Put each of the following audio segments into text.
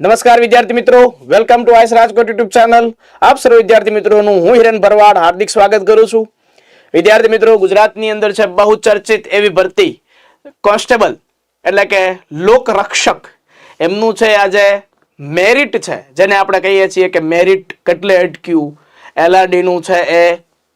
નમસ્કાર વિદ્યાર્થી મિત્રો. Welcome to ICE Rajkot YouTube channel આપ સર્વ વિદ્યાર્થી મિત્રોનું હું હિરેન ભરવાડ હાર્દિક સ્વાગત કરું છું. વિદ્યાર્થી મિત્રો, ગુજરાતની અંદર છે બહુ ચર્ચિત એવી ભરતી કોન્સ્ટેબલ, એટલે કે લોકરક્ષક. એમનું છે આજે મેરિટ છે, જેને આપણે કહીએ છીએ કે મેરિટ કેટલે અટક્યું એલઆરડીનું છે એ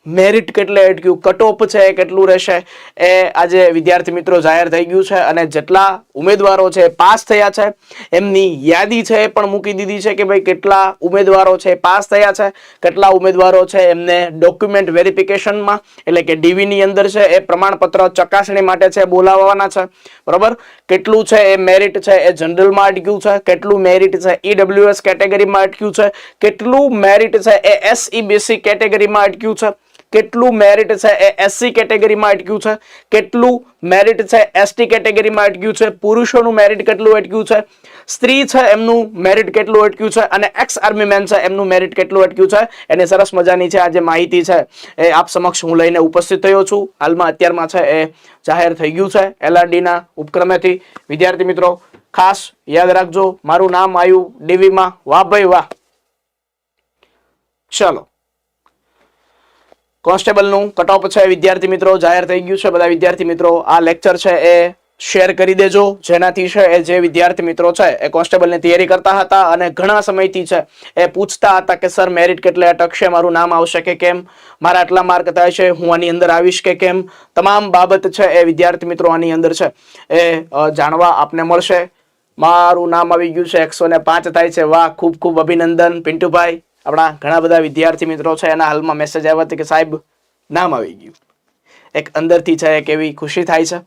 મેરિટ કેટલે અટક્યું કટઓફ છે એ કેટલું રહેશે, એ આજે વિદ્યાર્થી મિત્રો જાહેર થઈ ગયું છે અને જેટલા ઉમેદવારો છે પાસ થયા છે. એમની યાદી છે એ પણ મૂકી દીધી છે કે ભાઈ કેટલા ઉમેદવારો છે પાસ થયા છે, કેટલા ઉમેદવારો છે એમને ડોક્યુમેન્ટ વેરિફિકેશનમાં એટલે કે ડીવીની અંદર છે એ પ્રમાણપત્ર ચકાસણી માટે છે બોલાવવાના છે. બરાબર? કેટલું છે એ મેરિટ છે એ જનરલમાં અટક્યું છે, કેટલું મેરિટ છે ઈડબ્લ્યુએસ કેટેગરીમાં અટક્યું છે, કેટલું મેરિટ છે એ એસઈબીસી કેટેગરીમાં અટક્યું છે. કેટલું મેરિટ છે એ એસસી કેટેગરીમાં અટક્યું છે? કેટલું મેરિટ છે એસટી કેટેગરીમાં અટક્યું છે? પુરુષોનું મેરિટ કેટલું અટક્યું છે? સ્ત્રી છે એમનું મેરિટ કેટલું અટક્યું છે? અને એક્સ આર્મી મેન છે એમનું મેરિટ કેટલું અટક્યું છે? એની સરસ મજાની છે આ જે માહિતી છે. એ આપ સમક્ષ હું લઈને ઉપસ્થિત થયો છું. હાલમાં અત્યારમાં છે એ જાહેર થઈ ગયું છે એલઆરડીના ઉપક્રમેથી. વિદ્યાર્થી મિત્રો, ખાસ યાદ રાખજો. મારું નામ આવ્યું ડીવીમાં. વાહ ભાઈ વાહ. ચલો. કોન્સ્ટેબલનું કટઓફ છે, વિદ્યાર્થી મિત્રો, જાહેર થઈ ગયું છે, બધા વિદ્યાર્થી મિત્રો, આ લેક્ચર છે એ શેર કરી દેજો. જેનાથી છે એ જે વિદ્યાર્થી મિત્રો છે, એ કોન્સ્ટેબલની તૈયારી કરતા હતા અને ઘણા સમયથી છે, એ પૂછતા હતા કે સર મેરિટ કેટલે અટકશે? મારું નામ આવશે કે કેમ? મારા આટલા માર્ક થાય છે, હું આની અંદર આવીશ કે કેમ? તમામ બાબત છે એ વિદ્યાર્થી મિત્રો આની અંદર છે, એ જાણવા આપને મળશે. મારું નામ આવી ગયું છે, એકસો પાંચ થાય છે. વાહ, ખૂબ ખૂબ અભિનંદન પિન્ટુભાઈ. આપણા ઘણા બધા વિદ્યાર્થી મિત્રો છે, એના હાલમાં મેસેજ આવ્યા કે સાહેબ, નામ આવી ગયું. એક અંદરથી છે, એક એવી ખુશી થાય છે.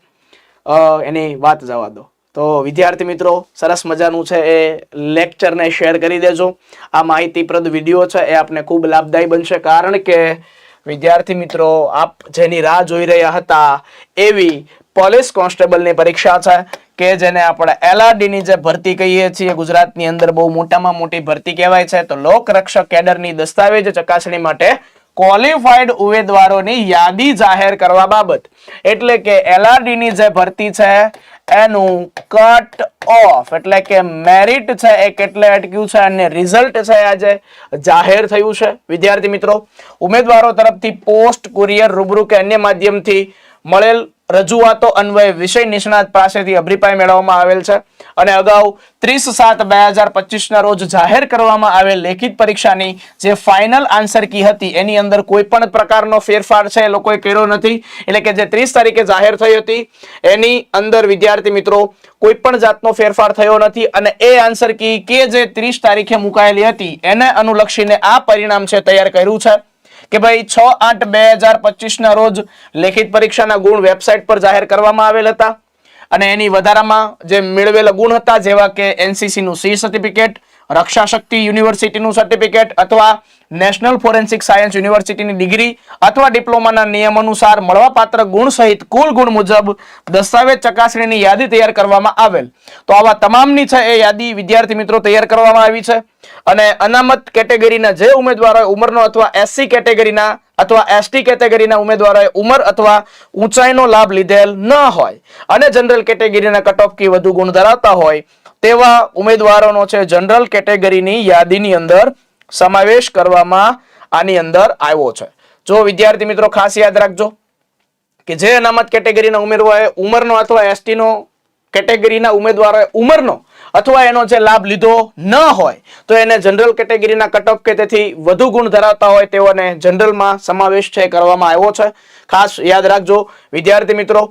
એની વાત જવા દો. તો વિદ્યાર્થી મિત્રો, સરસ મજાનું છે, એ લેક્ચરને શેર કરી દેજો. આ માહિતીપ્રદ વીડિયો છે, એ આપને ખૂબ લાભદાયી બનશે, કારણ કે વિદ્યાર્થી મિત્રો, આપ જેની રાહ જોઈ રહ્યા હતા, એવી પોલીસ કોન્સ્ટેબલની પરીક્ષા છે. કે જેને આપણે એલઆરડીની જે ભરતી કહીએ છીએ, ગુજરાતની અંદર બહુ મોટામાં મોટી ભરતી કહેવાય છે. તો લોકરક્ષક કેડરની દસ્તાવેજ ચકાસણી માટે ક્વોલિફાઈડ ઉમેદવારોની યાદી જાહેર કરવા બાબત. એટલે કે એલઆરડીની જે ભરતી છે, એનું કટ ઓફ, એટલે કે મેરિટ છે એ કેટલે અટક્યું છે અને રિઝલ્ટ છે આજે જાહેર થયું છે. વિદ્યાર્થી મિત્રો, ઉમેદવારો તરફથી પોસ્ટ કુરિયર રૂબરૂ કે અન્ય માધ્યમથી મળેલ રજૂઆતો અન્વયે વિષય નિષ્ણાત પાસેથી અભિપ્રાય મેળવવામાં આવેલ છે અને અગાઉ ત્રીસ સાત બે હજાર પચીસના રોજ જાહેર કરવામાં આવેલ લેખિત પરીક્ષાની જે ફાઇનલ આન્સર કી હતી, એની અંદર કોઈ પણ પ્રકારનો ફેરફાર છે એ લોકોએ કર્યો નથી. એટલે કે જે ત્રીસ તારીખે જાહેર થઈ હતી, એની અંદર વિદ્યાર્થી મિત્રો કોઈ પણ જાતનો ફેરફાર થયો નથી અને એ આન્સર કી કે જે ત્રીસ તારીખે મુકાયેલી હતી, એને અનુલક્ષીને આ પરિણામ છે તૈયાર કર્યું છે. કે ભાઈ છ આઠ બે હજાર પચીસના રોજ લેખિત પરીક્ષાના ગુણ વેબસાઇટ પર જાહેર કરવામાં આવેલ હતા. અને એની વધારામાં જે મેળવેલા ગુણ હતા, જેવા કે એનસીસી નું સી સર્ટિફિકેટ રક્ષા શક્તિ યુનિવર્સિટીનું સર્ટિફિકેટ અથવા નેશનલ ફોરેન્સિક સાયન્સ યુનિવર્સિટીની ડિગ્રી અથવા ડિપ્લોમાના નિયમ અનુસાર મળવાપાત્ર ગુણ સહિત કુલ ગુણ મુજબ દસ્તાવેજ ચકાસણીની યાદી તૈયાર કરવામાં આવેલ. તો આવા તમામની છે એ યાદી વિદ્યાર્થી મિત્રો તૈયાર કરવામાં આવી છે. અને અનામત કેટેગરીના જે ઉમેદવારોએ ઉંમરનો અથવા એસસી કેટેગરીના અથવા એસટી કેટેગરીના ઉમેદવારોએ ઉંમર અથવા ઊંચાઈનો લાભ લીધેલ ન હોય અને જનરલ કેટેગરીના કટ ઓફ કી વધુ ગુણ ધરાવતા હોય તેવા ઉમેદવારોનો છે જનરલ કેટેગરીની યાદીની અંદર સમાવેશ કરવામાં આની અંદર આવ્યો છે. જો વિદ્યાર્થી મિત્રો ખાસ યાદ રાખજો કે જે અનામત કેટેગરીના ઉમેદવારોએ ઉંમરનો અથવા એસટીનો કેટેગરીના ઉમેદવારોએ ઉંમરનો અથવા એનો જે લાભ લીધો ન હોય, તો એને જનરલ કેટેગરીના કટઓફ કે તેથી વધુ ગુણ ધરાવતા હોય તેઓને જનરલમાં સમાવેશ છે, કરવામાં આવ્યો છે. ખાસ યાદ રાખજો, વિદ્યાર્થી મિત્રો,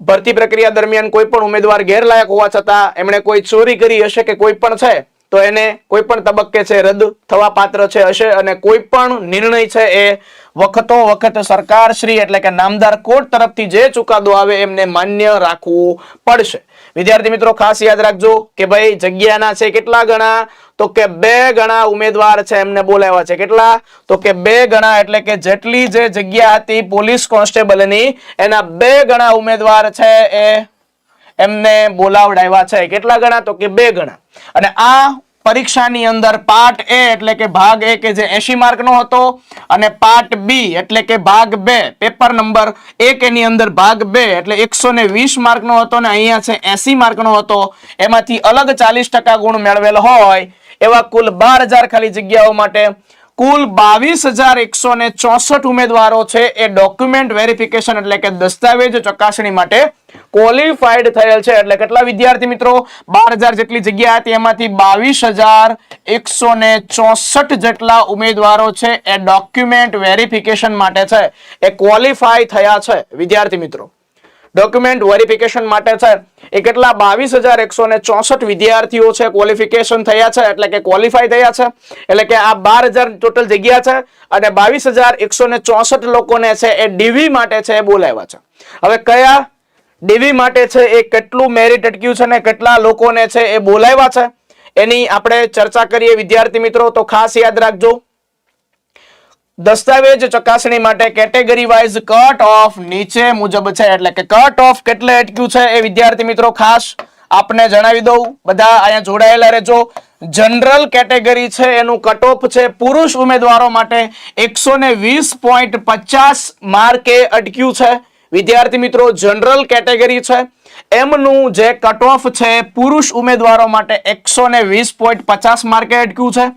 ભરતી પ્રક્રિયા દરમિયાન કોઈ પણ ઉમેદવાર ગેરલાયક હોવા છતાં એમણે કોઈ ચોરી કરી હશે કે કોઈ પણ છે, તો એને કોઈ પણ તબક્કે છે, રદ થવા પાત્ર છે, હશે અને કોઈ પણ નિર્ણય છે એ વખતો વખત સરકાર શ્રી એટલે કે નામદાર કોર્ટ તરફથી જે ચુકાદો આવે એમને માન્ય રાખવું પડશે. વિદ્યાર્થી મિત્રો, ખાસ યાદ રાખજો કે ભાઈ જગ્યાના છે કેટલા ગણા? તો કે બે ગણા ઉમેદવાર છે એમને બોલાવ્યા છે. કેટલા? તો કે બે ગણા એટલે કે જેટલી જે જગ્યા હતી પોલીસ કોન્સ્ટેબલની, એના બે ગણા ઉમેદવાર છે એ એમને બોલાવડાવ્યા છે. કેટલા ગણા? તો કે બે ગણા. અને આ પરીક્ષાની અંદર પાર્ટ એ એટલે કે ભાગ એ કે જે એસી માર્કનો હતો અને પાર્ટ બી એટલે કે ભાગ બે, પેપર નંબર એક એની અંદર ભાગ બે એટલે એકસો ને વીસ માર્કનો હતો ને અહીંયા છે એસી માર્કનો હતો. એમાંથી અલગ ચાલીસ ટકા ગુણ મેળવેલ હોય એવા કુલ બાર હજાર ખાલી જગ્યાઓ માટે કુલ બાવીસ હજાર એકસો ને ચોસઠ ઉમેદવારો છે. એ ડોક્યુમેન્ટ વેરિફિકેશન એટલે કે દસ્તાવેજ ચકાસણી માટે ક્વોલિફાઈડ થયેલ છે. એટલે કેટલા વિદ્યાર્થી મિત્રો? બાર હજાર જેટલી જગ્યા હતી. એમાંથી બાવીસ હજાર એકસો ને ચોસઠ જેટલા ઉમેદવારો છે. એ ડોક્યુમેન્ટ વેરિફિકેશન માટે છે. એ ક્વોલિફાય થયા છે. વિદ્યાર્થી મિત્રો. ડોક્યુમેન્ટ વેરિફિકેશન માટે છે. એ કેટલા? બાવીસ હજાર એકસો ને ચોસઠ વિદ્યાર્થીઓ છે ક્વોલિફિકેશન થયા છે, એટલે કે ક્વોલિફાય થયા છે. એટલે કે આ બાર હજાર ટોટલ જગ્યા છે અને બાવીસ હજાર એકસો ને ચોસઠ લોકોને છે એ ડીવી માટે છે એ બોલાવ્યા છે. હવે કયા ડીવી માટે છે એ કેટલું મેરિટ અટક્યું છે ને કેટલા લોકોને છે એ બોલાવ્યા છે? એની આપણે ચર્ચા કરીએ. વિદ્યાર્થી મિત્રો, તો ખાસ યાદ રાખજો. દસ્તાવેજ ચકાસણી માટે કેટેગરી વાઇઝ કટ ઓફ નીચે મુજબ છે. એટલે કે કટ ઓફ કેટલે અટક્યું છે એ વિદ્યાર્થી મિત્રો ખાસ આપને જણાવી દઉં. બધા અહીંયા જોડાયેલા રહેજો. જનરલ કેટેગરી છે, એનું કટ ઓફ છે પુરુષ ઉમેદવારો માટે એકસો માર્કે અટક્યું છે. વિદ્યાર્થી મિત્રો, જનરલ કેટેગરી છે. એમનું જે કટ ઓફ છે પુરુષ ઉમેદવારો માટે એકસો માર્કે અટક્યું છે.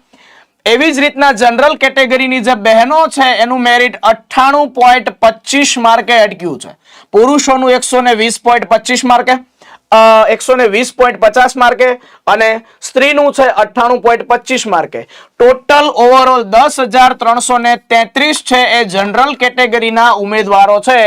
એવી જ રીતના જનરલ કેટેગરીની જે બહેનો છે, એનું મેરિટ અઠ્ઠાણું પોઈન્ટ પચીસ માર્કે અટક્યું છે. પુરુષોનું એકસો ને વીસ પોઈન્ટ પચીસ માર્કે એકસો ને વીસ પોઈન્ટ પચાસ માર્કે અને સ્ત્રીનું છે અઠ્ઠાણું પોઈન્ટ પચીસ માર્કે ટોટલ ઓવરઓલ દસ હજાર ત્રણસો ને તેત્રીસ છે એ જનરલ કેટેગરીના ઉમેદવારો છે.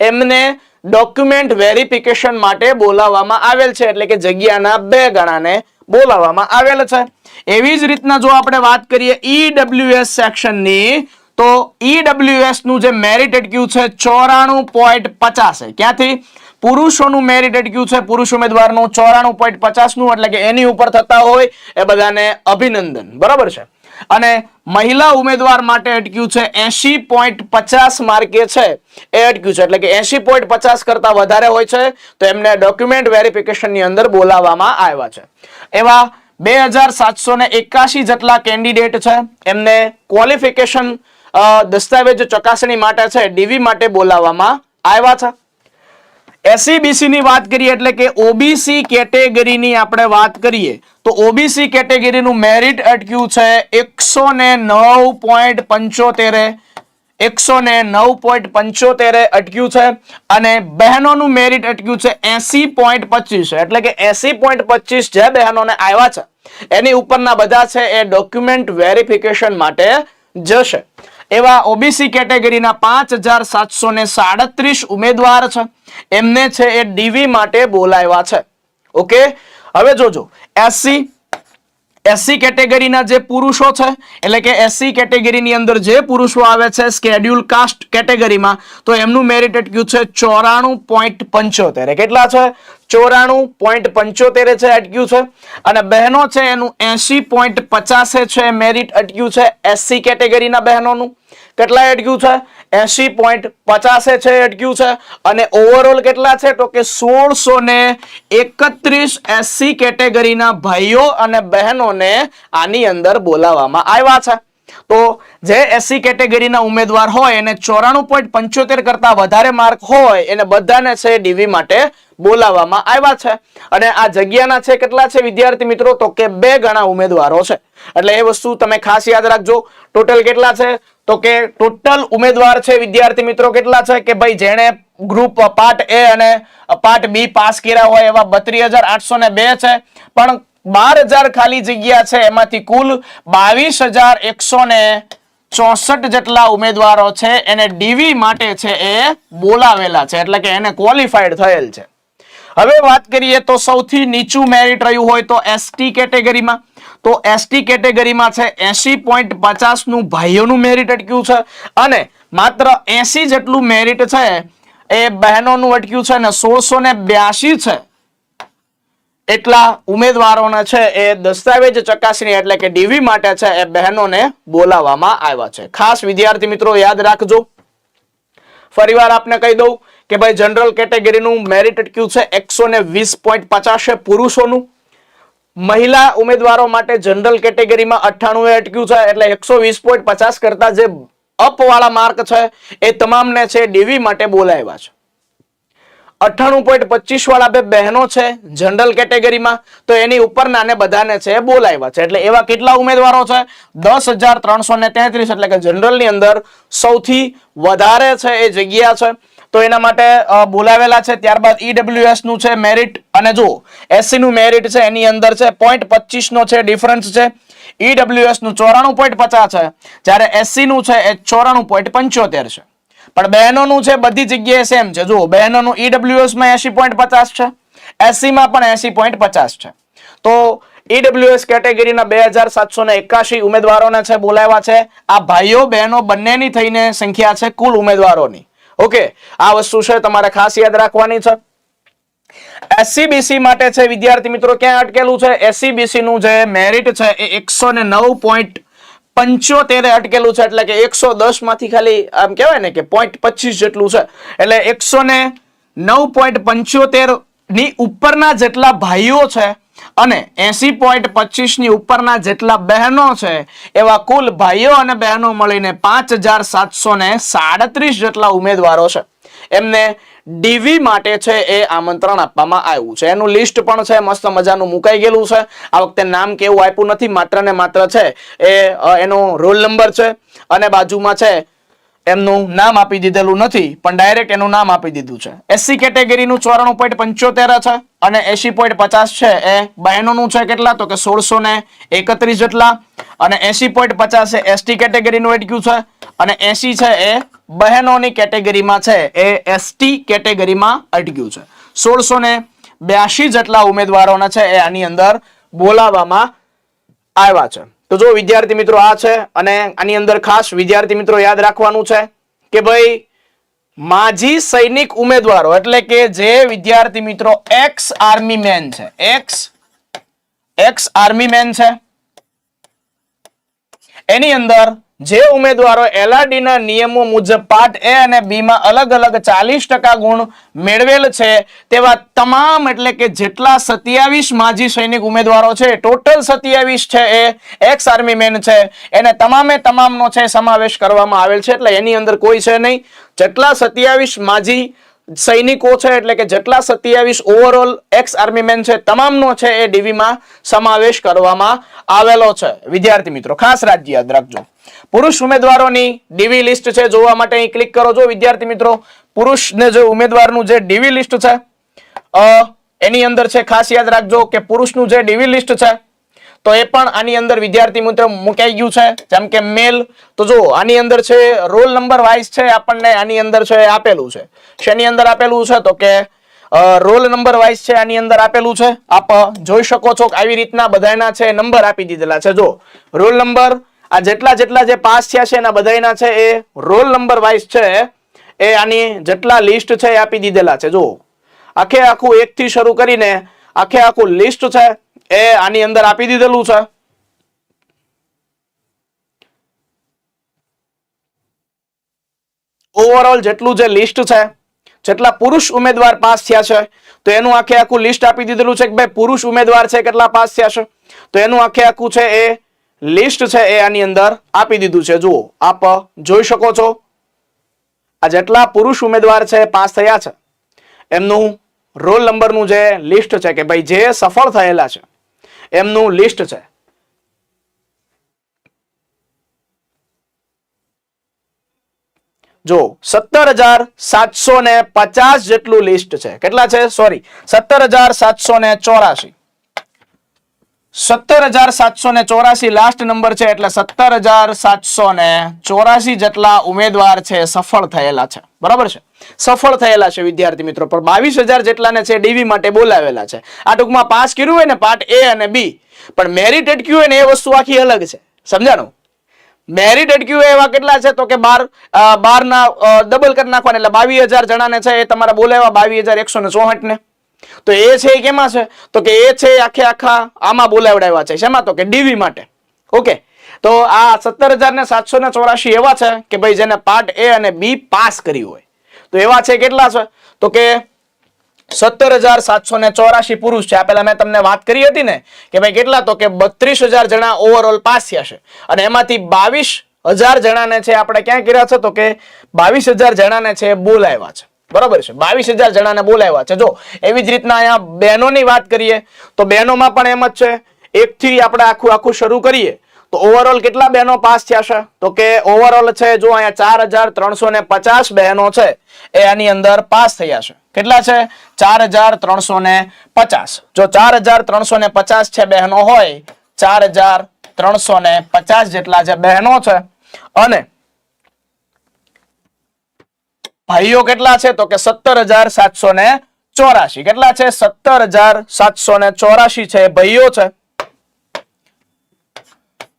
એમને ડોક્યુમેન્ટ વેરિફિકેશન માટે બોલાવવામાં આવેલ છે, એટલે કે જગ્યાના બે ગણાને બોલાવવામાં આવેલ છે. એવી જ રીતના જો આપણે વાત કરીએ ઈડબ્લ્યુએસ સેક્શનની તો ઈડબ્લ્યુએસનું જે મેરિટ અટક્યું છે ચોરાણું પોઈન્ટ પચાસ ક્યાંથી? પુરુષોનું મેરિટ અટક્યું છે પુરુષ ઉમેદવારનું ચોરાણું પોઈન્ટ પચાસનું એટલે કે એની ઉપર થતા હોય એ બધાને અભિનંદન. બરાબર છે? અને મહિલા ઉમેદવાર માટે અટક્યું છે એસી પોઈન્ટ પચાસ માર્કે છે. એ અટક્યું છે, એટલે કે એસી પોઈન્ટ પચાસ કરતા વધારે હોય છે, તો એમને ડોક્યુમેન્ટ વેરિફિકેશનની અંદર બોલાવવામાં આવ્યા છે. એવા બે હજાર સાતસો ને એકાશી જેટલા કેન્ડિડેટ છે. એમને ક્વોલિફિકેશન દસ્તાવેજ ચકાસણી માટે છે, ડીવી માટે બોલાવવામાં આવ્યા છે. એસસીબીસી ની વાત કરીએ એટલે કે ઓબીસી કેટેગરીની આપણે વાત કરીએ, તો ઓબીસી કેટેગરીનું મેરિટ અટક્યું છે એકસો ને નવ પોઈન્ટ પંચોતેરે. એકસો ને નવ પોઈન્ટ પંચોતેરે અટક્યું છે અને બહેનોનું મેરિટ અટક્યું છે એસી પોઈન્ટ પચીસ. એટલે કે એસી પોઈન્ટ પચીસ જે બહેનોને આવ્યા છે, એની ઉપરના બધા છે એ ડોક્યુમેન્ટ વેરિફિકેશન માટે જશે. એવા ઓબીસી કેટેગરીના પાંચ હજાર સાતસો ને સાડત્રીસ ઉમેદવાર છે, એમને છે એ ડીવી માટે બોલાવ્યા છે. ઓકે? હવે જોજો એસસી એસસી કેટેગરીના જે પુરુષો છે, એટલે કે એસસી કેટેગરીની અંદર જે પુરુષો આવે છે સ્કેડ્યુલ કાસ્ટ કેટેગરીમાં, તો એમનું મેરિટ અટક્યું છે ચોરાણું પોઈન્ટ પંચોતેર. કેટલા છે? ચોરાણું પોઈન્ટ પંચોતેર છે, અટક્યું છે. અને બહેનો છે, એનું એસી પોઈન્ટ પચાસે છે મેરિટ અટક્યું છે એસસી કેટેગરીના બહેનોનું. કેટલા અટક્યું છે? એસી પોઈન્ટ પચાસે છે, અટક્યું છે. અને ઓવરઓલ કેટલા છે? તો કે સોળસો ને એકત્રીસ એસસી કેટેગરીના ભાઈઓ અને બહેનોને આની અંદર બોલાવવામાં આવ્યા છે. તો જે એસસી કેટેગરીના ઉમેદવાર હોય, એને ચોરાણું પોઈન્ટ પંચોતેર કરતા વધારે માર્ક હોય, એને બધાને છે ડીવી માટે બોલાવવામાં આવ્યા છે. અને આ જગ્યાના છે કેટલા છે વિદ્યાર્થી મિત્રો? તો કે બે ગણા ઉમેદવારો છે. એટલે એ વસ્તુ તમે ખાસ યાદ રાખજો. ટોટલ કેટલા છે? તો કે ટોટલ ઉમેદવાર છે વિદ્યાર્થી મિત્રો કેટલા છે? કે ભાઈ જેણે ગ્રુપ પાર્ટ એ અને પાર્ટ બી પાસ કર્યા હોય એવા બત્રીસ છે. પણ બાર હજાર ખાલી જગ્યા છે. એમાંથી કુલ બાવીસ હજાર એકસો ને ચોસઠ જેટલા ઉમેદવારો છે. એને ડીવી માટે છે એ બોલાવેલા છે. એટલે કે એને ક્વોલિફાઈડ થયેલ છે. હવે વાત કરીએ તો સૌથી નીચું મેરિટ રહ્યું હોય તો એસટી કેટેગરીમાં. તો એસટી કેટેગરીમાં છે એસી પોઈન્ટ પચાસનું ભાઈઓનું મેરિટ અટક્યું છે. અને માત્ર એસી જેટલું મેરિટ છે એ બહેનોનું અટક્યું છે અને સોળસો ને બ્યાસી છે એટલા ઉમેદવારોને છે એ દસ્તાવેજ ચકાસણી એટલે કે ડીવી માટે છે એ બહેનોને બોલાવવામાં આવ્યા છે. ખાસ વિદ્યાર્થી મિત્રો યાદ રાખજો. ફરીવાર આપને કહી દઉં કે ભાઈ જનરલ કેટેગરીનું મેરિટ અટક્યું છે? એકસો વીસ પોઈન્ટ પચાસ પુરુષોનું. મહિલા ઉમેદવારો માટે જનરલ કેટેગરીમાં અઠ્ઠાણું અટક્યું છે એટલે એકસો વીસ પોઈન્ટ પચાસ કરતા જે અપવાળા માર્ક છે એ તમામને છે ડીવી માટે બોલાવ્યા છે. અઠ્ઠાણું પોઈન્ટ પચીસ વાળા બે બહેનો છે જનરલ કેટેગરીમાં તો એની ઉપરના ને બધાને છે બોલાવ્યા છે. એટલે એવા કેટલા ઉમેદવારો છે? દસ હજાર ત્રણસો ને એટલે કે જનરલની અંદર સૌથી વધારે છે એ જગ્યા છે. તો એના માટે બોલાવેલા છે. ત્યારબાદ ઈડબ્લ્યુએસનું છે મેરિટ અને જો એસસી નું મેરિટ છે, એની અંદર છે પોઈન્ટ પચીસ નો છે ડિફરન્સ છે. ઈડબ્લ્યુએસનું ચોરાણું પોઈન્ટ પચાસ છે. જ્યારે એસસી નું છે એ ચોરાણું પોઈન્ટ પંચોતેર છે. પણ બહેનોનું છે, બધી જગ્યાએ સેમ છે. જુઓ, બહેનોનું ઈડબ્લ્યુએસમાં એસી પોઈન્ટ પચાસ છે એસસી માં પણ એસી પોઈન્ટ પચાસ છે. તો ઈડબ્લ્યુએસ કેટેગરીના બે હજાર સાતસો ને એકાશી ઉમેદવારોને છે, બોલાવ્યા છે. આ ભાઈઓ, બહેનો બંનેની થઈને સંખ્યા છે, કુલ ઉમેદવારોની. ઓકે, આ વસ્તુ છે, તમારે ખાસ યાદ રાખવાની છે. એસસીબીસી માટે છે, વિદ્યાર્થી મિત્રો ક્યાં અટકેલું છે? એસસીબીસી નું જે મેરિટ છે, એ એકસો ને નવ પોઈન્ટ પંચોતેરે અટકેલું છે, એટલે કે એકસો દસમાંથી ખાલી આમ કહેવાય ને કે પોઈન્ટ પચીસ જેટલું છે. એટલે એકસો ને નવ પોઈન્ટ પંચોતેર ની ઉપરના જેટલા ભાઈઓ છે અને એસી પોઈન્ટ પચીસની ઉપરના જેટલા બહેનો છે, એવા કુલ ભાઈઓ અને બહેનો મળીને પાંચ હજાર સાતસો સાડત્રીસ જેટલા ઉમેદવારો છે. એમને ડીવી માટે છે એ આમંત્રણ આપવામાં આવ્યું છે. એનું લિસ્ટ પણ છે, મસ્ત મજાનું મુકાઈ ગયેલું છે. આ વખતે નામ કેવું આપ્યું નથી, માત્ર ને માત્ર છે એ એનો રોલ નંબર છે અને બાજુમાં છે એમનું નામ આપી દીધેલું નથી, પણ ડાયરેક્ટ એનું નામ આપી દીધું છે. એસસી કેટેગરીનું ચોરાણું પોઈન્ટ પંચોતેર છે અને એસી પોઈન્ટ પચાસ છે. એ બહેનોનું છે કેટલા? તો કે સોળસો ને એકત્રીસ જેટલા. અને એસી પોઈન્ટ પચાસ એ એસટી કેટેગરીનું અટક્યું છે અને એસી છે એ બહેનોની કેટેગરીમાં છે. એ એસટી કેટેગરીમાં અટક્યું છે. સોળસો ને બ્યાસી જેટલા ઉમેદવારોને છે એ આની અંદર બોલાવવામાં આવ્યા છે. તો જો વિદ્યાર્થી મિત્રો આ છે અને આની અંદર ખાસ વિદ્યાર્થી મિત્રો યાદ રાખવાનું છે કે ભાઈ, માજી સૈનિક ઉમેદવારો એટલે કે જે વિદ્યાર્થી મિત્રો એક્સ આર્મી મેન છે. એક્સ એક્સ આર્મી મેન છે. એની અંદર જે ઉમેદવારો એલઆરડી ના નિયમો મુજબ પાર્ટ એ અને બી માં અલગ અલગ ચાલીસ ટકા ગુણ મેળવેલ છે, તેવા તમામ એટલે કે જેટલા સત્યાવીસ માજી સૈનિક ઉમેદવારો છે, ટોટલ સત્યાવીસ છે એ એક્સ આર્મી મેન છે. એને તમામે તમામનો છે સમાવેશ કરવામાં આવેલ છે, એટલે એની અંદર કોઈ છે નહીં. જેટલા સત્યાવીસ માજી સૈનિકો છે એટલે કે જેટલા સત્યાવીસ ઓવરઓલ એક્સ આર્મી મેન છે, તમામનો છે એ ડીવીમાં સમાવેશ કરવામાં આવેલો છે. વિદ્યાર્થી મિત્રો, ખાસ રાજ્ય યાદ રાખજો. પુરુષ ઉમેદવારોની ડીવી લિસ્ટ છે, જોવા માટે અહીં ક્લિક કરો જો વિદ્યાર્થી મિત્રો, પુરુષને જે ઉમેદવારનું જે ડીવી લિસ્ટ છે એની અંદર છે, ખાસ યાદ રાખજો કે પુરુષનું જે ડીવી લિસ્ટ છે તો એ પણ આની અંદર વિદ્યાર્થી મિત્રો મુકાઈ ગયું છે. જેમ કે મેલ, તો જો આની અંદર છે, રોલ નંબર વાઇઝ છે, આપણને આની અંદર છે આપેલું છે. શેની અંદર આપેલું છે? તો કે રોલ નંબર વાઇઝ છે, આની અંદર આપેલું છે. આપ જોઈ શકો છો આવી રીતના બધાના છે, નંબર આપી દીધેલા છે. જો, રોલ નંબર આ જેટલા જેટલા જે પાસ થયા છે, એના બધાના છે, એ રોલ નંબર વાઇઝ છે, એ આની જેટલા લિસ્ટ છે, એ આપી દીધેલા છે. જો, આખે આખું એક થી શરૂ કરીને આખે આખું લિસ્ટ છે એ આની અંદર આપી દીધેલું છે. ઓવરઓલ જેટલું જે લિસ્ટ છે, જેટલા પુરુષ ઉમેદવાર પાસ થયા છે, તો એનું આખે આખું લિસ્ટ આપી દીધેલું છે કે ભાઈ પુરુષ ઉમેદવાર છે કેટલા પાસ થયા છે. તો એનું આખે આખું છે એ લિસ્ટ છે એ આની અંદર આપી દીધું છે. જુઓ, આપ જોઈ શકો છો. આ જેટલા પુરુષ ઉમેદવાર છે પાસ થયા છે. એમનું રોલ નંબરનું જે લિસ્ટ છે કે ભાઈ જે સફળ થયેલા છે. એમનું લિસ્ટ છે. જો સત્તર હજાર સાતસો ને પચાસ જેટલું લિસ્ટ છે. કેટલા છે? સોરી સત્તર હજાર સાતસો ને ચોરાશી. સત્તર હજાર સાતસો ને લાસ્ટ નંબર છે એટલે સત્તર હજાર સાતસો ને ચોરાશી જેટલા ઉમેદવાર છે સફળ થયેલા છે. બરાબર છે? સફળ થયેલા છે વિદ્યાર્થી મિત્રો. પણ બાવીસ હજાર જેટલાને છે ડીવી માટે બોલાવેલા છે. આ ટૂંકમાં પાસ કર્યું હોય ને પાર્ટ એ અને બી. પણ મેરિટ અટક્યું હોય ને એ વસ્તુ આખી અલગ છે. સમજાણું? મેરિટ અટક્યું એવા કેટલા છે? તો કે બાર બાર ના ડબલ કરી નાખવાના. એટલે બાવીસ હજાર જણાને છે એ તમારા બોલાવ્યા બાવીસ હજાર એકસો ને ચોહઠ ને તો એ છે એ કેમાં છે? તો કે એ છે આખે આખા આમાં બોલાવડાવ્યા છે. શેમાં? તો કે ડીવી માટે. ઓકે. તો આ સત્તર હજાર ને સાતસો ને ચોરાશી એવા છે કે ભાઈ જેને પાર્ટ એ અને બી પાસ કર્યું હોય. તો એવા છે કેટલા છે? તો કે સત્તર હજાર સાતસો ને ચોરાશી પુરુષ છે. આ પેલા મેં તમને વાત કરી હતી ને કે ભાઈ કેટલા? તો કે બત્રીસ હજાર જણા ઓવરઓલ પાસ થયા છે. અને એમાંથી બાવીસ હજાર જણાને છે આપણે ક્યાં કર્યા છે? તો કે બાવીસ હજાર જણાને છે બોલાવ્યા છે. બરોબર છે. બાવીસ હજાર જણાને બોલાવ્યા છે. જો, એવી જ રીતના અહીંયા બહેનોની વાત કરીએ, તો બહેનોમાં પણ એમ જ છે એક થી આપણે આખું આખું શરૂ કરીએ, તો ઓવરઓલ કેટલા બહેનો પાસ થયા છે? તો કે ઓવરઓલ છે, જો અહીંયા ચાર હજાર ત્રણસો ને પચાસ બહેનો છે, એ આની અંદર પાસ થયા છે. કેટલા છે? ચાર હજાર ત્રણસો ને પચાસ. જો ચાર હજાર ત્રણસો ને પચાસ છે બહેનો હોય, ચાર હજાર ત્રણસો ને પચાસ જેટલા જે બહેનો છે, અને ભાઈઓ કેટલા છે? તો કે સત્તર હજાર સાતસો ને ચોરાશી. કેટલા છે? સત્તર હજાર સાતસો ને ચોરાશી છે. ભાઈઓ છે.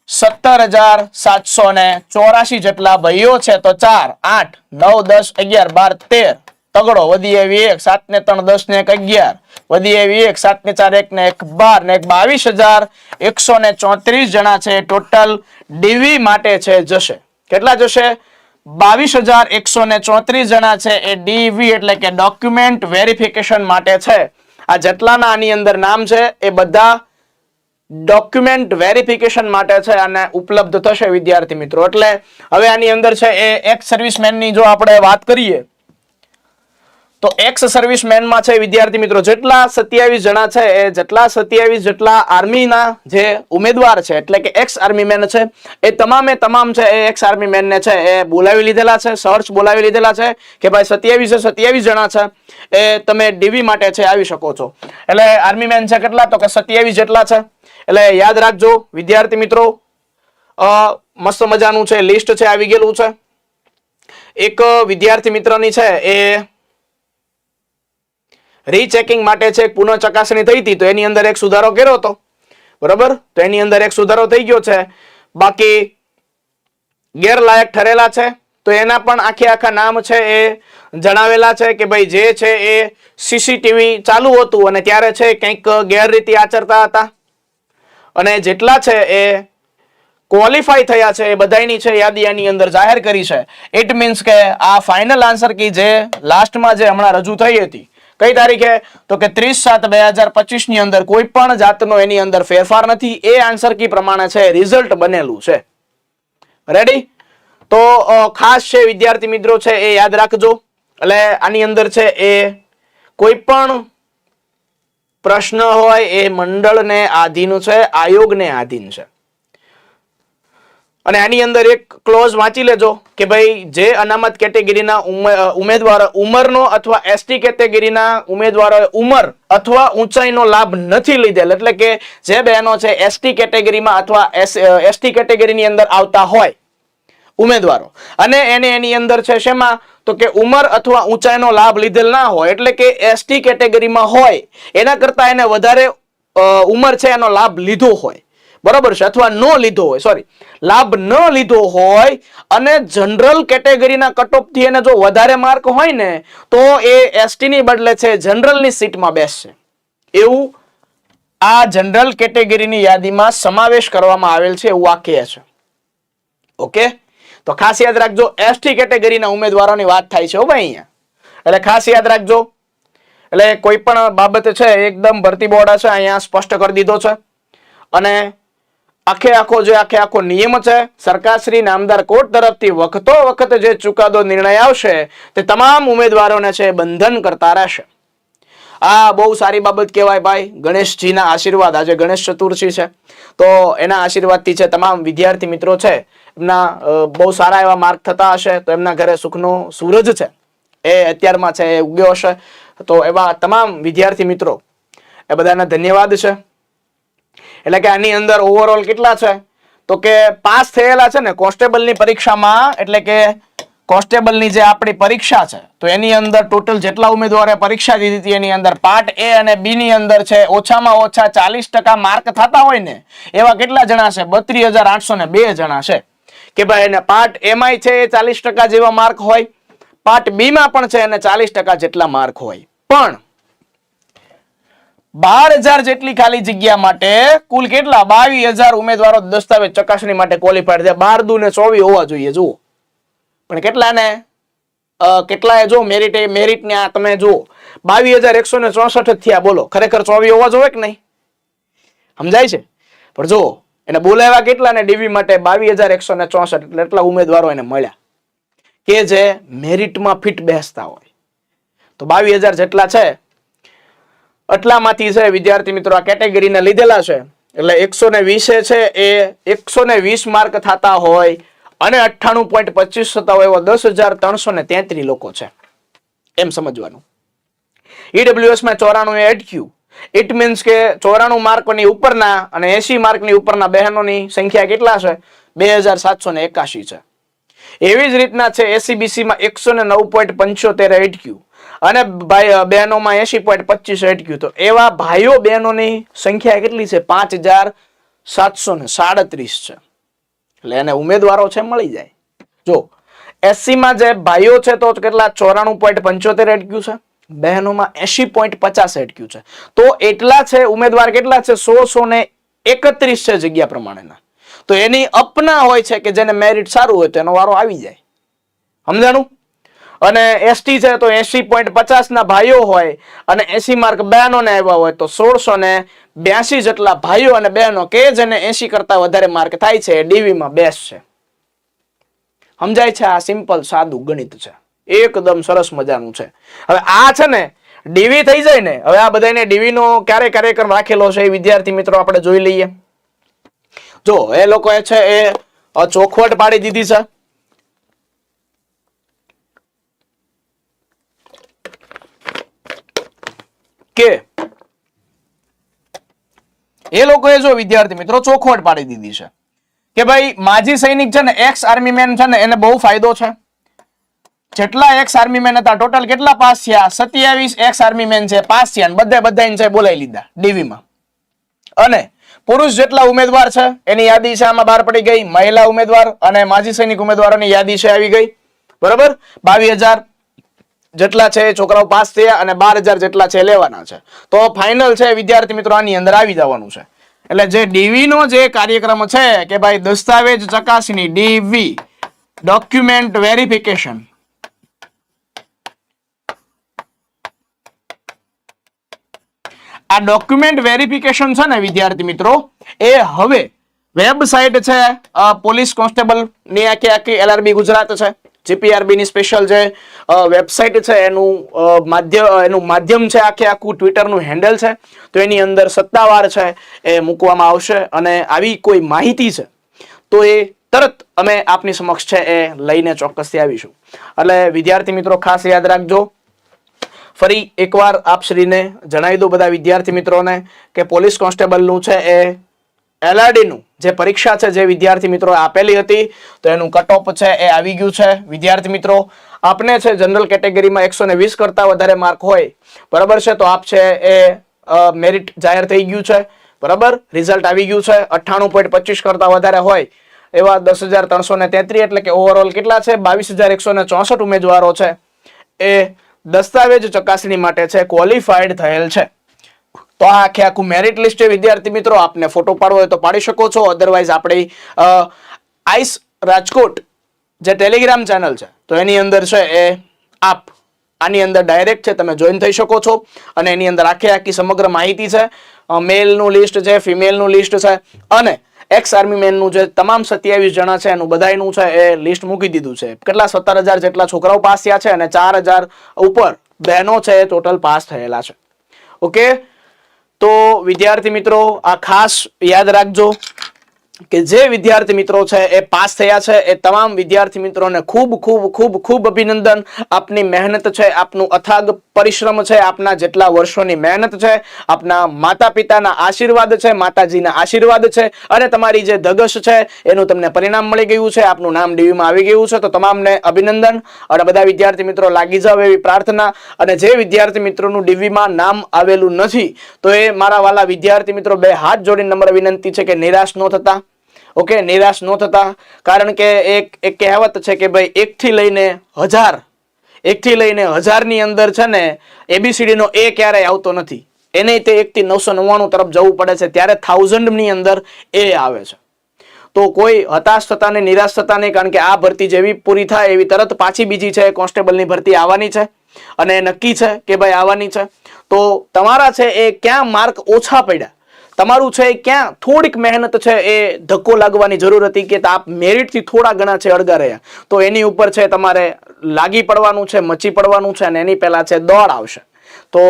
સત્તર હજાર સાતસો ને ચોરાશી જેટલા ભાઈઓ છે, તો ચાર, આઠ, નવ, દસ, અગિયાર, બાર, તેર. તગડો, વધી એવી એક સાત ને ત્રણ દસ ને એક, અગિયાર. વધી એવી એક સાત ને ચાર એક ને એક, બાર ને એક, બાવીસ હજાર એકસો ને ચોત્રીસ જણા છે. ટોટલ ડીવી માટે છે, જશે. કેટલા જશે? બાવીસ હજાર એકસો ને ચોત્રીસ જણા છે એ ડીવી એટલે કે ડોક્યુમેન્ટ વેરિફિકેશન માટે છે. આ જેટલાના આની અંદર નામ છે એ બધા ડોક્યુમેન્ટ વેરિફિકેશન માટે છે અને ઉપલબ્ધ થશે વિદ્યાર્થી મિત્રો. એટલે હવે આની અંદર છે એ એક્સ સર્વિસમેનની જો આપણે વાત કરીએ તો એક્સ સર્વિસમેનમાં છે વિદ્યાર્થી મિત્રો, જેટલા સત્યાવીસ જણા છે એ જેટલા સત્યાવીસ જેટલા આર્મીના જે ઉમેદવાર છે, એટલે કે એક્સ આર્મી મેન છે, એ તમામે તમામ છે એ એક્સ આર્મી મેનને છે એ બોલાવી લીધેલા છે સર્ચ બોલાવી લીધેલા છે કે ભાઈ સત્યાવીસે સત્યાવીસ જણા છે, એ તમે ડીવી માટે છે આવી શકો છો. એટલે આર્મી મેન છે કેટલા? તો કે સત્યાવીસ જેટલા છે. એટલે યાદ રાખજો, વિદ્યાર્થી મિત્રો મસ્ત મજાનું છે લિસ્ટ છે, આવી ગયેલું છે. એક વિદ્યાર્થી મિત્રની છે એ રીચેકિંગ માટે છે પુનઃ ચકાસણી થઈ હતી, તો એની અંદર એક સુધારો કર્યો હતો. બરોબર? તો એની અંદર એક સુધારો થઈ ગયો છે. બાકી ગેરલાયક ઠરેલા છે. તો એના પણ આખે આખા નામ છે એ જણાવેલા છે કે ભાઈ જે છે એ સીસીટીવી ચાલુ હતું અને ત્યારે છે કંઈક ગેરરીતિ આચરતા હતા. અને જેટલા છે એ ક્વોલિફાઈ થયા છે, એ બધાની છે યાદી આની અંદર જાહેર કરી છે. ઇટ મીન્સ કે આ ફાઇનલ આન્સર કી જે લાસ્ટમાં જે હમણાં રજૂ થઈ હતી કઈ તારીખે? તો કે ત્રીસ સાત બે હજાર પચીસની અંદર કોઈ પણ જાતનો એની અંદર ફેરફાર નથી. એ આન્સર કી પ્રમાણે છે રિઝલ્ટ બનેલું છે. રેડી તો ખાસ છે વિદ્યાર્થી મિત્રો છે એ યાદ રાખજો. એટલે આની અંદર છે એ કોઈ પણ પ્રશ્ન હોય એ મંડળને આધીન છે, આયોગને આધીન છે. અને આની અંદર એક ક્લોઝ વાંચી લેજો કે ભાઈ જે અનામત કેટેગરીના ઉમે- ઉમેદવારો, ઉંમરનો અથવા એસટી કેટેગરીના ઉમેદવારોએ ઉંમર અથવા ઊંચાઈનો લાભ નથી લીધેલ, એટલે કે જે બહેનો છે એસટી કેટેગરીમાં અથવા એસટી કેટેગરીની અંદર આવતા હોય ઉમેદવારો. અને એને એની અંદર છે શેમાં? તો કે ઉંમર અથવા ઊંચાઈનો લાભ લીધેલ ના હોય, એટલે કે એસટી કેટેગરીમાં હોય, એના કરતાં એને વધારે ઉંમર છે એનો લાભ લીધો હોય. બરોબર છે? અથવા ન લીધો હોય સોરી લાભ ન લીધો હોય અને જનરલ કેટેગરીના કટઓફથી એને જો વધારે માર્ક હોય ને, તો એ એસટી ની બદલે છે જનરલની સીટમાં બેસશે. એવું આ જનરલ કેટેગરીની યાદીમાં સમાવેશ કરવામાં આવેલ છે એવું વાક્ય છે. ઓકે? તો ખાસ યાદ રાખજો, એસટી કેટેગરીના ઉમેદવારોની વાત થાય છે ભાઈ અહીંયા. એટલે ખાસ યાદ રાખજો. એટલે કોઈ પણ બાબત છે એકદમ ભરતી બોર્ડ છે અહીંયા સ્પષ્ટ કરી દીધો છે. અને આખે આખો જે આખે આખો નિયમ છે, સરકારશ્રી નામદાર કોર્ટ તરફથી વખતો વખત જે ચુકાદો નિર્ણય આવશે, તે તમામ ઉમેદવારોને છે બંધન કરતા રહેશે. આ બહુ સારી બાબત કહેવાય ભાઈ. ગણેશજીના આશીર્વાદ. આજે ગણેશ ચતુર્થી છે. તો એના આશીર્વાદથી છે તમામ વિદ્યાર્થી મિત્રો છે, એમના બહુ સારા એવા માર્ક થતા હશે, તો એમના ઘરે સુખનો સૂરજ છે. એ અત્યારમાં છે એ ઉગ્યો હશે. તો એવા તમામ વિદ્યાર્થી મિત્રો, એ બધાના ધન્યવાદ છે. એટલે કે આની અંદર ઓવરઓલ કેટલા છે? તો કે પાસ થયેલા છે ને કોન્સ્ટેબલની પરીક્ષામાં, એટલે કે કોન્સ્ટેબલની જે આપણી પરીક્ષા છે, તો એની અંદર ટોટલ જેટલા ઉમેદવારે પરીક્ષા દીધી હતી એની અંદર પાર્ટ એ અને બી ની અંદર છે, ઓછામાં ઓછા ચાલીસ ટકા માર્ક થતા હોય ને, એવા કેટલા જણા છે? બત્રીસ હજાર આઠસો ને બે જણા છે. કે ભાઈ એને પાર્ટ એમાં છે એ ચાલીસ ટકા જેવા માર્ક હોય, પાર્ટ બીમાં પણ છે એને ચાલીસ ટકા જેટલા માર્ક હોય. પણ બાર હજાર જેટલી ખાલી જગ્યા માટે કુલ કેટલા? બાવીસ હજાર ઉમેદવારો દસ્તાવેજ ચકાસણી માટે ક્વોલિફાઈડ છે બાર દુ ને ચોવી હોવા જોઈએ જુઓ. પણ કેટલા ને અ, જો મેરિટ મેરિટ ને આ તમે જુઓ. બાવીસ હજાર એકસો ને ચોસઠ થયા. બોલો ખરેખર ચોવી હોવા જોવે કે નહીં? સમજાય છે? પણ જુઓ એને બોલાવ્યા કેટલા ને ડીવી માટે બાવીસ હજાર એકસો ને ચોસઠ. એટલે એટલા ઉમેદવારો એને મળ્યા. કે જે મેરિટમાં ફિટ બેસતા હોય. તો બાવીસ હજાર જેટલા છે આટલામાંથી છે, વિદ્યાર્થી મિત્રો, આ કેટેગરીને લીધેલા છે. એટલે એકસો ને વીસે છે, એ એકસો ને વીસ માર્ક થતા હોય અને અઠ્ઠાણું પોઈન્ટ પચીસ થતા હોય એવા દસ હજાર ત્રણસો ને તેત્રીસ લોકો છે. એમ સમજવાનું. ઈડબ્લ્યુએસમાં ચોરાણું એડ અટક્યું ઇટ મીન્સ કે ચોરાણું માર્કની ઉપરના અને એસી માર્કની ઉપરના બહેનોની સંખ્યા કેટલા છે? બે હજાર સાતસો ને એકાશી છે. એવી જ રીતના છે એસીબીસીમાં એકસો ને નવ પોઈન્ટ પંચોતેર અટક્યું અને ભાઈ બહેનોમાં એસી પોઈન્ટ પચીસ અટક્યું. તો એવા ભાઈઓ બહેનોની સંખ્યા કેટલી છે? પાંચ હજાર સાતસો ને સાડત્રીસ છે. એટલે એને ઉમેદવારો છે, મળી જાય. જો એસસીમાં જે ભાઈઓ છે, તો કેટલા? ચોરાણું પોઈન્ટ પંચોતેર અટક્યું છે. બહેનોમાં એસી પોઈન્ટ પચાસ અટક્યું છે. તો એટલા છે, ઉમેદવાર કેટલા છે? સો ને એકત્રીસ છે જગ્યા પ્રમાણેના. તો એની અપના હોય છે કે જેને મેરિટ સારું હોય તો એનો વારો આવી જાય. સમજાણું? અને એસટી છે તો એસી પોઈન્ટ પચાસ ના ભાઈઓ હોય અને એસી માર્ક બહેનો ને આવ્યા હોય તો સોળસો ને બ્યાસી જેટલા ભાઈઓ અને બહેનો કે જેને એસી કરતા વધારે માર્ક થાય છે ડીવીમાં ડીવી બેસ્ટ છે. સમજાય છે આ સિમ્પલ સાદું ગણિત છે. એકદમ સરસ મજાનું છે. હવે આ છે ને ડીવી થઈ જાય ને, હવે આ બધાને ડીવી નો ક્યારે કાર્યક્રમ રાખેલો છે એ વિદ્યાર્થી મિત્રો આપણે જોઈ લઈએ. જો એ લોકોએ છે એ ચોખવટ પાડી દીધી છે. કે એ લોકોએ જો વિદ્યાર્થી મિત્રો ચોખવટ પાડી દીધી છે કે ભાઈ માજી સૈનિક છે ને એક્સ આર્મી મેન છે ને એને બહુ ફાયદો છે. જેટલા એક્સ આર્મી મેન હતા ટોટલ કેટલા પાસ થયા? સત્યાવીસ એક્સ આર્મી મેન છે, પાસ થયા બધે બધાને છે બોલાવી લીધા ડીવીમાં. અને પુરુષ જેટલા ઉમેદવાર છે, એની યાદી છે, આમાં બહાર પડી ગઈ. મહિલા ઉમેદવાર અને માજી સૈનિક ઉમેદવારોની યાદી છે, આવી ગઈ. બરાબર? બાવીસ હજાર જેટલા છે છોકરાઓ પાસ થયા અને બાર હજાર જેટલા છે લેવાના છે. તો ફાઇનલ છે વિદ્યાર્થી મિત્રો આની અંદર આવી જવાનું છે. એટલે જે ડીવી નો જે કાર્યક્રમ છે કે ભાઈ દસ્તાવેજ ચકાસણી, ડીવી ડોક્યુમેન્ટ વેરિફિકેશન આ ડોક્યુમેન્ટ વેરિફિકેશન છે ને વિદ્યાર્થી મિત્રો, એ હવે વેબસાઇટ છે પોલીસ કોન્સ્ટેબલની આખી આખી એલઆરબી ગુજરાત છે. જીપીઆરબી ની સ્પેશિયલ જે વેબસાઇટ છે, એનું માધ્યમ એનું માધ્યમ છે આખે આખું ટ્વિટરનું હેન્ડલ છે. તો એની અંદર સત્તાવાર છે એ મૂકવામાં આવશે અને આવી કોઈ માહિતી છે, તો એ તરત અમે આપની સમક્ષ છે એ લઈને ચોક્કસથી આવીશું. એટલે વિદ્યાર્થી મિત્રો ખાસ યાદ રાખજો, ફરી એકવાર આપ શ્રીને જણાવી દઉં બધા વિદ્યાર્થી મિત્રોને કે પોલીસ કોન્સ્ટેબલનું છે એ LRD નું જે પરીક્ષા છે જે વિદ્યાર્થી મિત્રો આપેલી હતી, તો એનું કટ ઓફ છે, એ આવી ગયું છે. વિદ્યાર્થી મિત્રો, આપને છે જનરલ કેટેગરીમાં એકસો ને વીસ કરતા વધારે માર્ક હોય, બરાબર છે? તો આપ છે એ મેરિટ જાહેર થઈ ગયું છે, બરાબર? રિઝલ્ટ આવી ગયું છે, અઠ્ઠાણું પોઈન્ટ પચીસ કરતા વધારે હોય, એવા દસ હજાર ત્રણસો તેત્રીસ એટલે કે ઓવરઓલ કેટલા છે? બાવીસ હજાર એકસો ને ચોસઠ ઉમેદવારો છે. એ દસ્તાવેજ ચકાસણી માટે છે ક્વોલિફાઈડ થયેલ છે. તો આ આખે આખું મેરિટ લિસ્ટ છે. વિદ્યાર્થી મિત્રો, આપને ફોટો પાડવો હોય તો પાડી શકો છો. અધરવાઇઝ આપણી આઈસ રાજકોટ જે ટેલિગ્રામ ચેનલ છે, તો એની અંદર છે એ આપ. આની અંદર ડાયરેક્ટ છે, તમે જોઈન થઈ શકો છો. અને એની અંદર આખે આખી સમગ્ર માહિતી છે. મેલનું લિસ્ટ છે ફિમેલનું લિસ્ટ છે. અને એક્સ આર્મી મેનનું જે તમામ સત્યાવીસ જણા છે, એનું બધાયનું છે એ લિસ્ટ મૂકી દીધું છે. કેટલા? સત્તર હજાર જેટલા છોકરાઓ પાસ થયા છે અને ચાર હજાર ઉપર બહેનો છે એ ટોટલ પાસ થયેલા છે. ઓકે તો વિદ્યાર્થી મિત્રો આ ખાસ યાદ રાખજો. કે જે વિદ્યાર્થી મિત્રો છે એ પાસ થયા છે, એ તમામ વિદ્યાર્થી મિત્રોને ખૂબ ખૂબ ખૂબ ખૂબ અભિનંદન. આપની મહેનત છે, આપનું અથાગ પરિશ્રમ છે, આપના જેટલા વર્ષોની મહેનત છે, આપના માતા પિતાના આશીર્વાદ છે, માતાજીના આશીર્વાદ છે, અને તમારી જે ધગશ છે, એનું તમને પરિણામ મળી ગયું છે, આપનું નામ ડીવીમાં આવી ગયું છે, તો તમામને અભિનંદન. અને બધા વિદ્યાર્થી મિત્રો લાગી જાવ એવી પ્રાર્થના. અને જે વિદ્યાર્થી મિત્રોનું ડીવીમાં નામ આવેલું નથી, તો એ મારા વાલા વિદ્યાર્થી મિત્રો બે હાથ જોડીને નમ્ર વિનંતી છે કે નિરાશ ન થતા. ઓકે, નિરાશ ન થતા. કારણ કે એક એક કહેવત છે કે ભાઈ, એકથી લઈને હજાર, એકથી લઈને હજારની અંદર છે ને એબીસીડીનો એ ક્યારેય આવતો નથી. એને તે એકથી નવસો નવ્વાણું તરફ જવું પડે છે, ત્યારે થાઉઝન્ડની અંદર એ આવે છે. તો કોઈ હતાશ થતા ને નિરાશ થતા નહીં, કારણ કે આ ભરતી જેવી પૂરી થાય, એવી તરત પાછી બીજી છે, કોન્સ્ટેબલની ભરતી આવવાની છે. અને નક્કી છે કે ભાઈ આવવાની છે. તો તમારા છે એ ક્યાં માર્ક ઓછા પડ્યા? તમારું છે ક્યાં? થોડીક મહેનત છે એ ધક્કો લાગવાની જરૂર હતી કે આપ મેરિટથી થોડા ઘણા છે અળગા રહ્યા. તો એની ઉપર છે તમારે લાગી પડવાનું છે, મચી પડવાનું છે અને એની પહેલાં છે દોડ આવશે. તો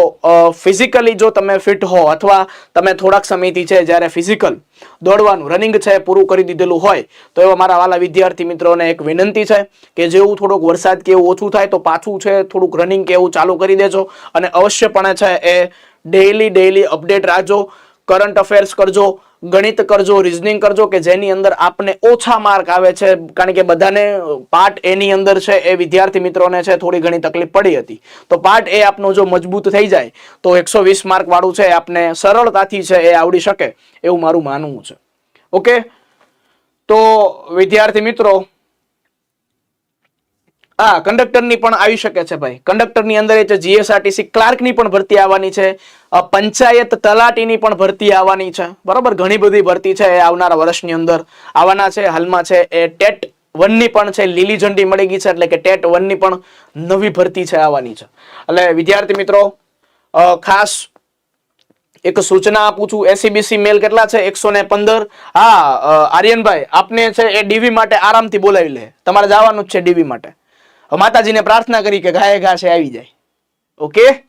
ફિઝિકલી જો તમે ફિટ હો અથવા તમે થોડાક સમયથી છે જ્યારે ફિઝિકલ દોડવાનું રનિંગ છે, પૂરું કરી દીધેલું હોય, તો એવા મારા વાલા વિદ્યાર્થી મિત્રોને એક વિનંતી છે કે જેવું થોડુંક વરસાદ કે એવું ઓછું થાય તો પાછું છે થોડુંક રનિંગ કે એવું ચાલુ કરી દેજો અને અવશ્યપણે છે એ ડેઈલી ડેઈલી અપડેટ રાખજો. કરંટ અફેર્સ કરજો, ગણિત કરજો રિઝનિંગ કરજો, કે જેની અંદર આપને ઓછા માર્ક આવે છે. કારણ કે બધાને પાર્ટ એની અંદર છે, એ વિદ્યાર્થી મિત્રોને છે, થોડી ઘણી તકલીફ પડી હતી. તો પાર્ટ એ આપનો જો મજબૂત થઈ જાય, તો એકસો વીસ માર્ક વાળું છે આપને સરળતાથી છે, એ આવડી શકે. એવું મારું માનવું છે. ઓકે તો વિદ્યાર્થી મિત્રો હા કંડક્ટરની પણ આવી શકે છે ભાઈ. કંડક્ટરની અંદર છે જીએસઆરટીસી ક્લાર્કની પણ ભરતી આવવાની છે. પંચાયત તલાટીની પણ ભરતી આવવાની છે. બરાબર? ઘણી બધી ભરતી છે એ આવનારા વર્ષની અંદર. આવવાના છે, હાલમાં છે એ ટેટ વનની પણ છે, લીલી ઝંડી મળી ગઈ છે, એટલે કે ટેટ વનની પણ નવી ભરતી છે આવવાની છે. એટલે વિદ્યાર્થી મિત્રો ખાસ એક સૂચના આપું છું એસીબીસી મેલ કેટલા છે? એકસો ને પંદર. હા આર્યનભાઈ, આપને છે એ ડીવી માટે આરામથી બોલાવી લે. તમારે જવાનું જ છે ડીવી માટે. માતાજીને પ્રાર્થના કરી કે ઘાયે ઘા છે આવી જાય. ઓકે?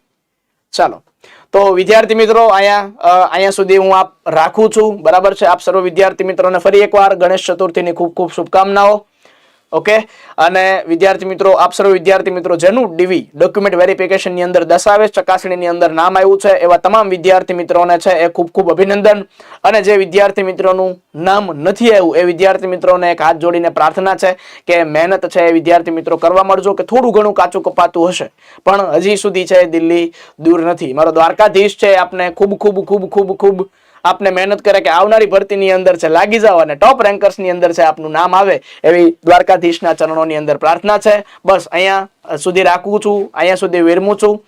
ચાલો. તો વિદ્યાર્થી મિત્રો, અહીંયા અહીંયા સુધી હું આપ રાખું છું. બરાબર છે? આપ સર્વ વિદ્યાર્થી મિત્રોને ફરી એકવાર ગણેશ ચતુર્થીની ખૂબ ખૂબ શુભકામનાઓ. ઓકે? અને વિદ્યાર્થી મિત્રો, આપ સર્વ વિદ્યાર્થી મિત્રો, જેનું ડીવી ડોક્યુમેન્ટ વેરિફિકેશનની અંદર દસ્તાવેજ ચકાસણીની અંદર નામ આવ્યું છે, એવા તમામ વિદ્યાર્થી મિત્રોને છે, એ ખૂબ ખૂબ અભિનંદન. અને જે વિદ્યાર્થી મિત્રોનું નામ નથી આવ્યું, એ વિદ્યાર્થી મિત્રોને એક હાથ જોડીને પ્રાર્થના છે કે મહેનત છે એ વિદ્યાર્થી મિત્રો કરવા મળજો, કે થોડું ઘણું કાચું કપાતું હશે. પણ હજી સુધી છે દિલ્હી દૂર નથી. મારો દ્વારકાધીશ છે આપને ખૂબ ખૂબ ખૂબ ખૂબ ખૂબ આપને મહેનત કરે કે આવનારી ભરતીની અંદર છે, લાગી જાઓ અને ટોપ રેન્કર્સની અંદર છે, આપનું નામ આવે એવી દ્વારકાધીશના ચરણોની અંદર પ્રાર્થના છે. બસ અહીંયા સુધી રાખું છું, અહીંયા સુધી વિરમું છું.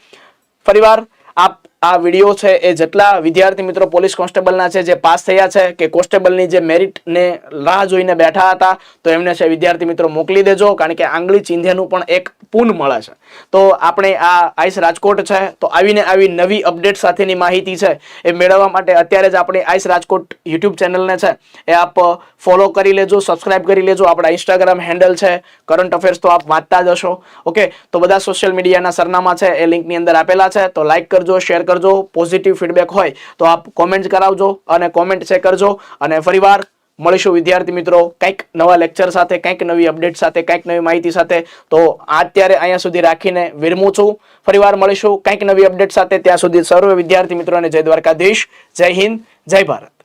ફરીવાર આપ આ વીડિયો છે એ જેટલા વિદ્યાર્થી મિત્રો પોલીસ કોન્સ્ટેબલના છે જે પાસ થયા છે કે કોન્સ્ટેબલની જે મેરિટને રાહ જોઈને બેઠા હતા, તો એમને છે વિદ્યાર્થી મિત્રો મોકલી દેજો, કારણ કે આંગળી ચિંધ્યાનું પણ એક પૂન મળે છે. તો આપણે આ આઈસ રાજકોટ છે, તો આવીને આવી નવી અપડેટ સાથેની માહિતી છે એ મેળવવા માટે અત્યારે જ આપણી આઈસ રાજકોટ યુટ્યુબ ચેનલને છે એ આપ ફોલો કરી લેજો, સબસ્ક્રાઇબ કરી લેજો. આપણા ઇન્સ્ટાગ્રામ હેન્ડલ છે, કરંટ અફેર્સ તો આપ વાંચતા જ હશો. ઓકે? તો બધા સોશિયલ મીડિયાના સરનામા છે એ લિંકની અંદર આપેલા છે, તો લાઈક કરજો, શેર કરજો પોઝિટિવ ફીડબેક હોય તો આપ કોમેન્ટ કરાવજો અને કોમેન્ટ શેર કરજો અને ફરીવાર મળીશું વિદ્યાર્થી મિત્રો કંઈક નવા લેક્ચર સાથે, કંઈક નવી અપડેટ સાથે, કંઈક નવી માહિતી સાથે. તો અત્યારે અહીંયા સુધી રાખીને વિરમું છું. ફરીવાર મળીશું કંઈક નવી અપડેટ સાથે. ત્યાં સુધી સર્વ વિદ્યાર્થી મિત્રોને જય દ્વારકાધીશ. જય હિન્દ, જય ભારત.